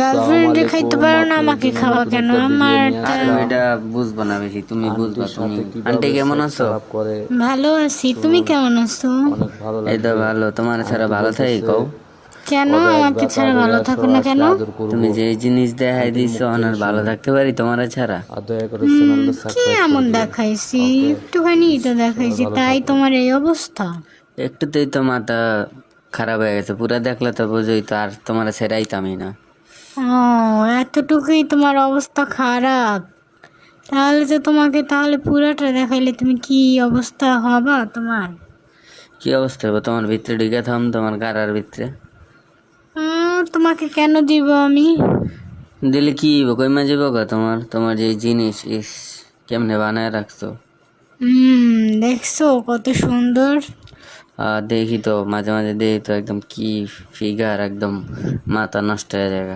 গার্লফ্রেন্ডে খাইতে পারো না আমাকে খাওয়া কেন? আমার এটা বুঝব না বেশি তুমি বুঝবা তুমি। আন্টি কেমন আছো? ভালো আছি তুমি কেমন আছো? এই তো ভালো তোমার ছাড়া ভালো থাকি কও। কেন আমাকে ছাড়া ভালো থাকো না কেন? তুমি যে জিনিস দেখাই দিছো অনার ভালো থাকতে পারি তোমার ছাড়া? আর কি এমন দেখাইছি? একটুখানি তো দেখাইছি তাই তোমার এই অবস্থা? একটুতেই তো মাথা খারাপ হয়ে গেছে পুরা দেখলে তো বুঝোই তো আর তোমার সেরাইতামই না। ও এতটুকুই তোমার অবস্থা খারাপ। তাহলে তো তোমাকে তাহলে পুরাটা দেখাইলে তুমি কি অবস্থা হবা তোমার? কি অবস্থা হবে তোমার ভিতরে ঢুকে থাম তোমার গাড়ার ভিতরে। তোমাকে কেন দিব আমি? দিলে কি কই মাঝে বগা তোমার? তোমার যে জিনিস ইস কেমনে বানায় রাখছো? হুম দেখছ কত সুন্দর? আর দেখি তো মাঝে মাঝে দেখি তো একদম কি ফিগার একদম মাথা নষ্ট হয়ে যায়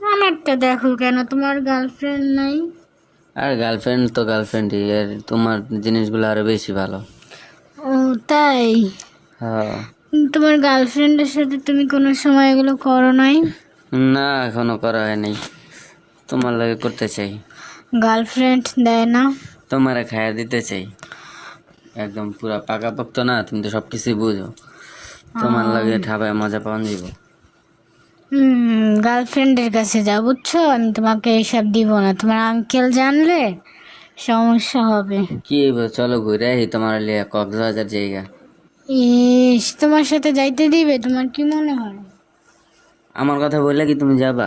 আমারটা দেখো কেন? তোমার গার্লফ্রেন্ড নাই? আর গার্লফ্রেন্ড তো গার্লফ্রেন্ডই আর তোমার জিনিসগুলো আরও বেশি ভালো। ও তাই? হ্যাঁ। তোমার গার্লফ্রেন্ডের সাথে তুমি কোনো সময় এগুলো করো নাই? না এখনও করা হয়নি। তোমার লাগে করতে চাই। গার্লফ্রেন্ড দেয় না? তোমারে খাইয়া দিতে চাই। একদম পুরা পাকাপোক্ত না তুমি তো সব কিছুই বুঝো। তোমার লাগে ঠাবায় মজা পাওয়া যাব গার্লফ্রেন্ডের কাছে যাও বুঝছ? আমি তোমাকে এইসব দিব না। তোমার আঙ্কেল জানলে সমস্যা হবে। কি চলো ঘুরে আহি তোমার লিয়ে কক্সবাজার জায়গা। ইস তোমার সাথে যাইতে দিবে? তোমার কি মনে হয়? আমার কথা বললে কি তুমি যাবা?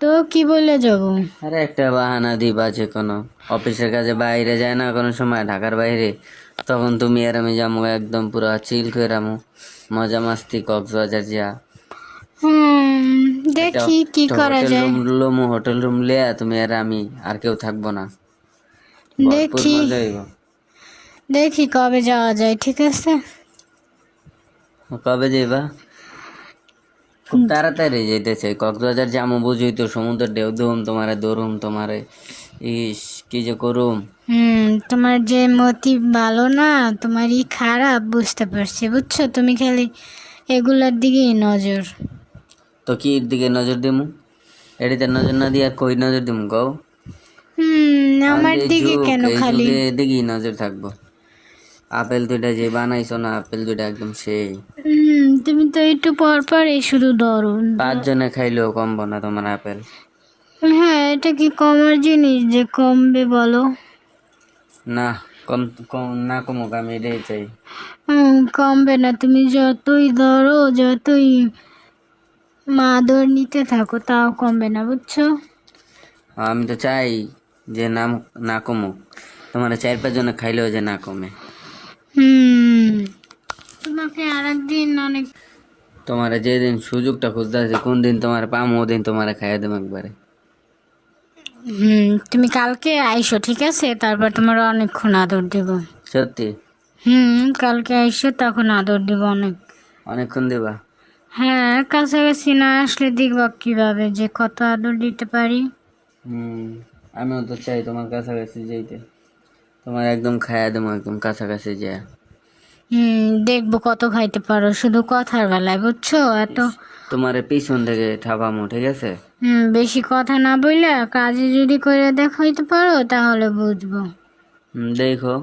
তো কি বলে যাব? আরে একটা বাহানা দিবা যে কোনো। অফিসের কাজে বাইরে যায় না কোনো সময় ঢাকার বাইরে। তখন তুমি আর আমি যাব একদম পুরো চিল করে আমু মজা মাস্তি কক্সবাজার যা। হুম দেখি কি করা হোটেল যায়। রুম লমু হোটেল রুম লিয়া তুমি আর আমি আর কেউ থাকব না। দেখি। দেখি কবে যাওয়া যায় ঠিক আছে? কবে যাইবা? খুব তাড়াতাড়ি যেতে চাই কক্সবাজার যাব বুঝি তো সমুদ্র ঢেউ ধুম তোমারে দৌড়ুম তোমারে ইস কি যে করুম। হুম তোমার যে মতি ভালো না তোমারই খারাপ বুঝতে পারছি। বুঝছ? তুমি খালি এগুলার দিকেই নজর। তো কি এর দিকে নজর দিমু? এদিকে নজর না দিয়ে আর কই নজর দিমু গো আমার দিকে কেন খালি? নজর থাকব। আপেল দুইটা যে বানাইছো না আপেল দুইটা একদম সেই। তুমি তো একটু পর পরই শুধু ধরো পাঁচজনে খাইলেও কমবো না তোমার আপেল। হ্যাঁ এটা কি কমার জিনিস যে কমবে বলো? না কম কম না কমুক আমি এটাই চাই। কমবে না। তুমি যতই ধরো যতই মাদর নিতে থাকো তাও কমবে না বুঝছ? আমি তো চাই যে নাম না কমুক। তোমার চার পাঁচ জনে খাইলেও যে না কমে। হুম। তোমাকে আর একদিন অনেক তোমার যেদিন সুযোগটা খুঁজতে আছে কোন দিন তোমার পামো ওদিন তোমার খাইয়া দেবো একবারে। হুম তুমি কালকে আইসো ঠিক আছে? তারপর তোমার অনেকক্ষণ আদর দেব। সত্যি? হুম কালকে আইসো তখন আদর দিব অনেক। অনেকক্ষণ দেবা? হ্যাঁ কাছাকাছি না আসলে দেখব কীভাবে যে কত আদর দিতে পারি। হুম আমিও তো চাই তোমার কাছাকাছি যেতে তোমার একদম খাইয়া দেবো একদম কাছাকাছি যা হুম দেখব কত খাইতে পারো শুধু কথার বেলায় বুঝছ? এত তোমার পিছন থেকে ঠাপামো ঠিক আছে? হুম বেশি কথা না বললে কাজে যদি করে দেখাইতে পারো তাহলে বুঝব। হুম, দেখো।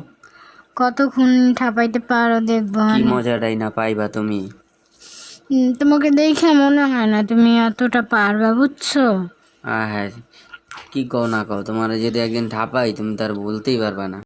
কতক্ষণ ঠাপাইতে পারো দেখব কি আমি। মজাটাই না পাইবা তুমি। তোমাকে দেখে মনে হয় না তুমি এতটা পারবা, বুঝছ? আহ হ্যাঁ। কি কও না কও, তোমার যদি একদিন ঠাপাই, তুমি তার বলতেই পারবা না।